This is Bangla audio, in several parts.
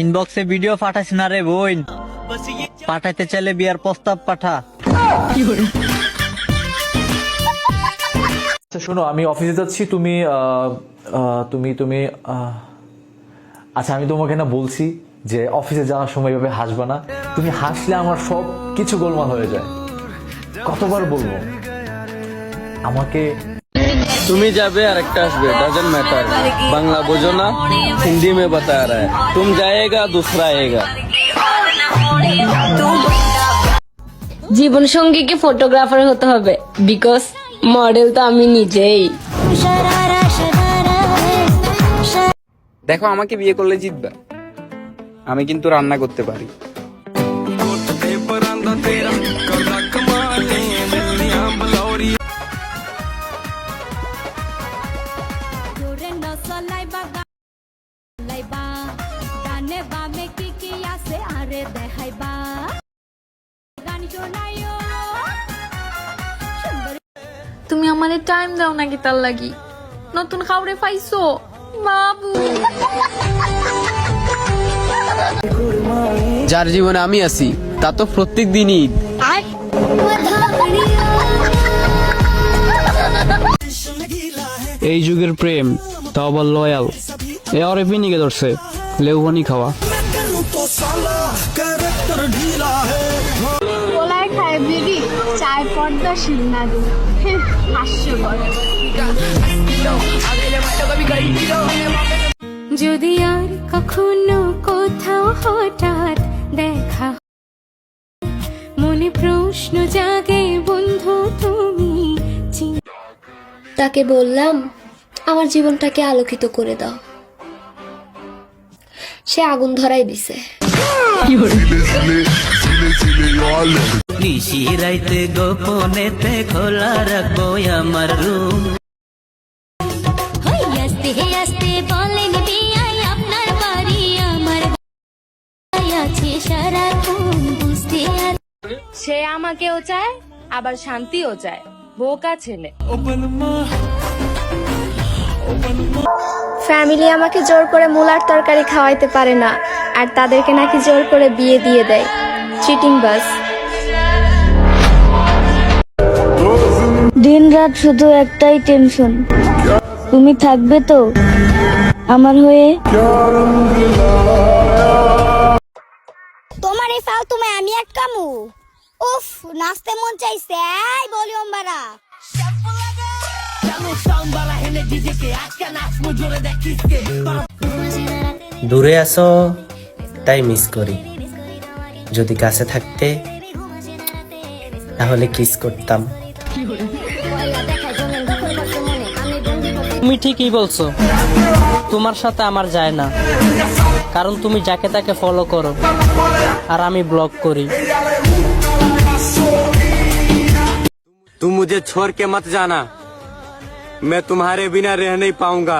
ইনবক্সে ভিডিও পাঠাস না রে বোন। পাঠাইতে চাইলে বিয়ার প্রস্তাব পাঠা। আচ্ছা শোনো, আমি অফিসে যাচ্ছি, তুমি তুমি তুমি আচ্ছা আমি তোমাকে না বলছি যে অফিসে যাওয়ার সময় এভাবে হাসবা না। তুমি হাসলে আমার সব কিছু গোলমাল হয়ে যায়। কতবার বলব? আমাকে তুমি যাবে আর একটা আসবে। ডাজেন্ট ম্যাটার বাংলা বোঝো না হিন্দি মে বতা রা তুম যায়েগা দুসরা আয়েগা। জীবন সঙ্গীকে ফটোগ্রাফার হতে হবে? বিকজ মডেল তো আমি নিজেই। দেখো আমাকে বিয়ে করলে জিতবা। আমি কিন্তু রান্না করতে পারি। আছে আরে গান শোনাইও। তুমি আমারে টাইম দাও নাকি তার লাগি? নতুন খাওয়ারে পাইছো? বাবু। যার জীবনে আমি আছি তা তো প্রত্যেক দিনই ঈদ এই যুগের প্রেম তা আবার লয়াল এ অরে পিনিকে ধরছে লেউবানি খাওয়া। চায় পর্দা শিলনাদি হাস্যকর। যদি আর কখনো কোথাও হঠাৎ দেখা মনে প্রশ্ন জাগে বন্ধু তুমি তাকে বললাম আমার জীবনটাকে আলোকিত করে দাও। সে আগুন ধরাই দিছে। নিশি রাইতে গোপনেতে খোলা রাখব আমার রুম হই আস্তে আস্তে বলেন বিয়াই আপনার বাড়ি আমার বাড়ি আছে সারাক্ষণ বুঝতে আর সে আমাকেও চায় আবার শান্তিও চায়। বোকা ছেলে। ফ্যামিলি আমাকে জোর করে মুলার তরকারি খাওয়াইতে পারে না আর তাদেরকে নাকি জোর করে বিয়ে দিয়ে দেয়। চিটিং বাস। দিন রাত শুধু একটাই টেনশন তুমি থাকবে তো? আমার হয়ে? তোমার এই ফালতু মে আমি আটকামু? উফ নাচতে মন চাইছে এই ভলিউম বাড়া। দূরে আসো তাই মিস করি। যদি কাছে থাকতে তাহলে কিস করতাম। তুমি ঠিকই বলছো তোমার সাথে আমার যায় না কারণ তুমি যাকে তাকে ফলো করো আর আমি ব্লক করি तुम मुझे छोड़ के मत जाना मैं तुम्हारे बिना रह नहीं पाऊंगा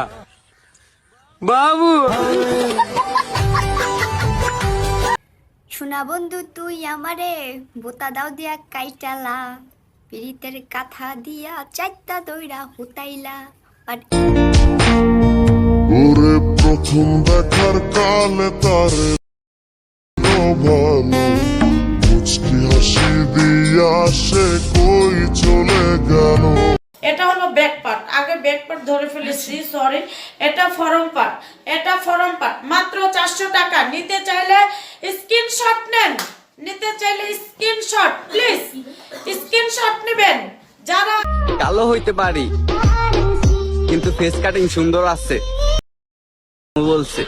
बाबू শোনা বন্ধু তুই আমারে বোতা দাও দিয়া কাইটালা পিরিতের কাথা দিয়া চাইতা দইরা হুতাইলা আর ওরে প্রথম দেখার কালে তারে ভালো। মুচকি হাসি দিয়া সে কই চলে গেল? এটা হলো ব্যাক পার্ট আগে ব্যাক পার্ট ধরে ফেলেছি সরি এটা ফরম পার্ট এটা ফরম পার্ট মাত্র চারশো টাকা। নিতে চাইলে স্ক্রিনশট নেন। নিতে চাইলে স্ক্রিনশট প্লিজ স্ক্রিনশট নেবেন। যারা কালো হইতে পারি। কিন্তু ফেস কাটিং সুন্দর আছে। বলছে।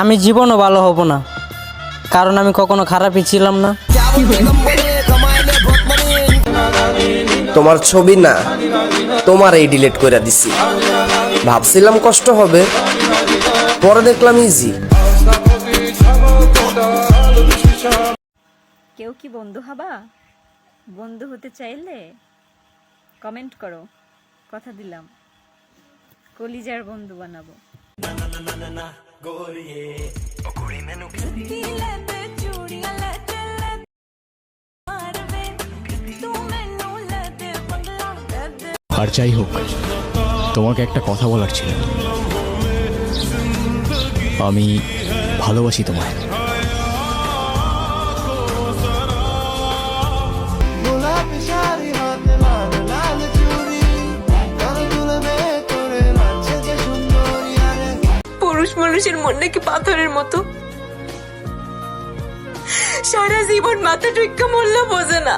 আমি জীবনও ভালো হব না। কারণ আমি কখনো খারাপই ছিলাম না। তোমার ছবি না তোমার এই ডিলিট করে দিছি। ভাবছিলাম কষ্ট হবে পরে দেখলাম ইজি কেউ কি বন্ধু হবা? বন্ধু হতে চাইলে কমেন্ট করো। কথা দিলাম। কলিজার বন্ধু বানাবো। আর যাই হোক তোমাকে একটা কথা বলার ছিল। আমি ভালোবাসি তোমায়। মানুষের মন নাকি পাথরের মতো? সারা জীবন মাথা টুকা মূল্য বোঝে না।